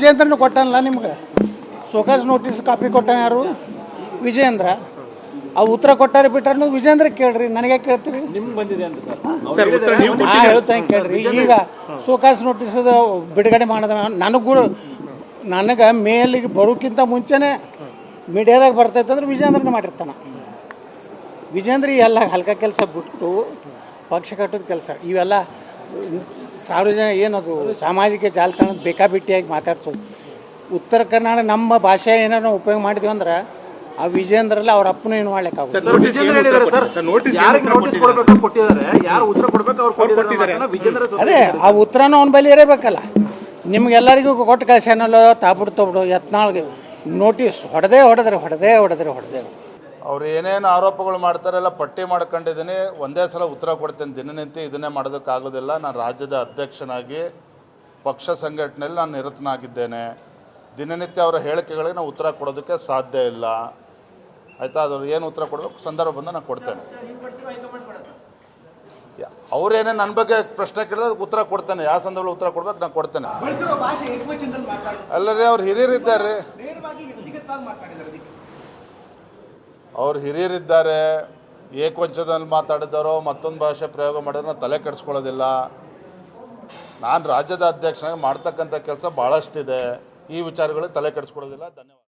ವಿಜೇಂದ್ರನು ಕೊಟ್ಟನಲ್ಲ ನಿಮ್ಗೆ? Show cause notice copy ಕೊಟ್ಟ ಯಾರು? ವಿಜಯೇಂದ್ರ. ಆ ಉತ್ತರ ಕೊಟ್ಟಾರೆ ಬಿಟ್ಟಾರ ವಿಜೇಂದ್ರ ಕೇಳ್ರಿ ನನಗೆ ಕೇಳ್ತೀರಿ? ನಾ ಹೇಳ್ತೇನೆ ಕೇಳ್ರಿ. ಈಗ ಸೋಕಾಸ್ ನೋಟಿಸ್ ಬಿಡುಗಡೆ ಮಾಡಿದ ನನಗೂ ನನಗೆ ಮೇಲಿಗೆ ಬರೋಕ್ಕಿಂತ ಮುಂಚೆನೆ ಮೀಡಿಯಾದಾಗ ಬರ್ತೈತೆ ಅಂದ್ರೆ ವಿಜೇಂದ್ರನ ಮಾಡಿರ್ತಾನೆ. ವಿಜೇಂದ್ರ ಈ ಎಲ್ಲ ಹಲ್ಕ ಕೆಲಸ ಬಿಟ್ಟು ಪಕ್ಷ ಕಟ್ಟೋದು ಕೆಲಸ ಇವೆಲ್ಲ ಸಾರ್ವಜನಿಕ ಏನದು ಸಾಮಾಜಿಕ ಜಾಲತಾಣದ ಬೇಕಾಬಿಟ್ಟಿಯಾಗಿ ಮಾತಾಡ್ಸೋದು ಉತ್ತರ ಕನ್ನಡ ನಮ್ಮ ಭಾಷೆ ಏನಾರು ಉಪಯೋಗ ಮಾಡಿದ್ವಿ ಅಂದ್ರೆ ಆ ವಿಜೇಂದ್ರಲ್ಲಿ ಅವ್ರ ಅಪ್ಪನೂ ಏನು ಮಾಡ್ಲಿಕ್ಕೆ ಆಗೋದು ಸರ್ ವಿಜೇಂದ್ರ ಹೇಳಿದ್ದಾರೆ ಸರ್? ಸರ್, notice ಏನು ಯಾರಿಗೆ ಉತ್ತರ ನೋಟಿಸ್ ಕೊಡ್ಬೇಕು ಕೊಟ್ಟಿದ್ದಾರೆ? ಯಾರು ಉತ್ತರ ಕೊಡ್ಬೇಕು ಅವ್ರು ಕೊಟ್ಟಿದ್ದಾರೆ ವಿಜೇಂದ್ರ ಜೊತೆ ಅದೇ ಆ ಉತ್ತರನೂ ಅವನ ಬಳಿ ಇರಬೇಕಲ್ಲ. ನಿಮ್ಗೆಲ್ಲರಿಗೂ ಕೊಟ್ಟು ಕಳ್ಸ್ಯಾನಲ್ಲೋ ತಾಬಿಡ್ತೋಬಿಡು ಯತ್ನಾಳ್ಗೆ. ನೋಟಿಸ್ ಹೊಡೆದೇ ಹೊಡೆದ್ರೆ ಹೊಡೆದೇ ಹೊಡೆದ್ರೆ ಹೊಡೆದೇ. ಅವ್ರು ಏನೇನು ಆರೋಪಗಳು ಮಾಡ್ತಾರೆ ಎಲ್ಲ ಪಟ್ಟಿ ಮಾಡ್ಕೊಂಡಿದ್ದೀನಿ. ಒಂದೇ ಸಲ ಉತ್ತರ ಕೊಡ್ತೀನಿ. ದಿನನಿತ್ಯ ಇದನ್ನೇ ಮಾಡೋದಕ್ಕಾಗೋದಿಲ್ಲ ನಾನು ರಾಜ್ಯದ ಅಧ್ಯಕ್ಷನಾಗಿ ಪಕ್ಷ ಸಂಘಟನೆಯಲ್ಲಿ ನಾನು ನಿರತನಾಗಿದ್ದೇನೆ. ದಿನನಿತ್ಯ ಅವರ ಹೇಳಿಕೆಗಳಿಗೆ ನಾವು ಉತ್ತರ ಕೊಡೋದಕ್ಕೆ ಸಾಧ್ಯ ಇಲ್ಲ. ಆಯಿತಾ? ಅದ್ರ ಏನು ಉತ್ತರ ಕೊಡಬೇಕು ಸಂದರ್ಭ ಬಂದ ನಾನು ಕೊಡ್ತೇನೆ. ಅವ್ರೇನೇ ನನ್ನ ಬಗ್ಗೆ ಪ್ರಶ್ನೆ ಕೇಳಿದ್ರೆ ಅದಕ್ಕೆ ಉತ್ತರ ಕೊಡ್ತೇನೆ. ಯಾವ ಸಂದರ್ಭದಲ್ಲಿ ಉತ್ತರ ಕೊಡ್ಬೇಕು ನಾನು ಕೊಡ್ತೇನೆ. ಅಲ್ಲರಿ ಅವ್ರು ಹಿರಿಯರಿದ್ದಾರೆ. ಅವ್ರು ಹಿರಿಯರಿದ್ದಾರೆ, ಏಕವಂಚದಲ್ಲಿ ಮಾತಾಡಿದಾರೋ, ಮತ್ತೊಂದು ಭಾಷೆ ಪ್ರಯೋಗ ಮಾಡಿದ್ರೆ ನಾವು ತಲೆ ಕೆಡಿಸ್ಕೊಳ್ಳೋದಿಲ್ಲ. ನಾನು ರಾಜ್ಯದ ಅಧ್ಯಕ್ಷನಾಗಿ ಮಾಡ್ತಕ್ಕಂಥ ಕೆಲಸ ಭಾಳಷ್ಟಿದೆ ಈ ವಿಚಾರಗಳಿಗೆ ತಲೆ ಕೆಡಿಸ್ಕೊಳ್ಳೋದಿಲ್ಲ. ಧನ್ಯವಾದ.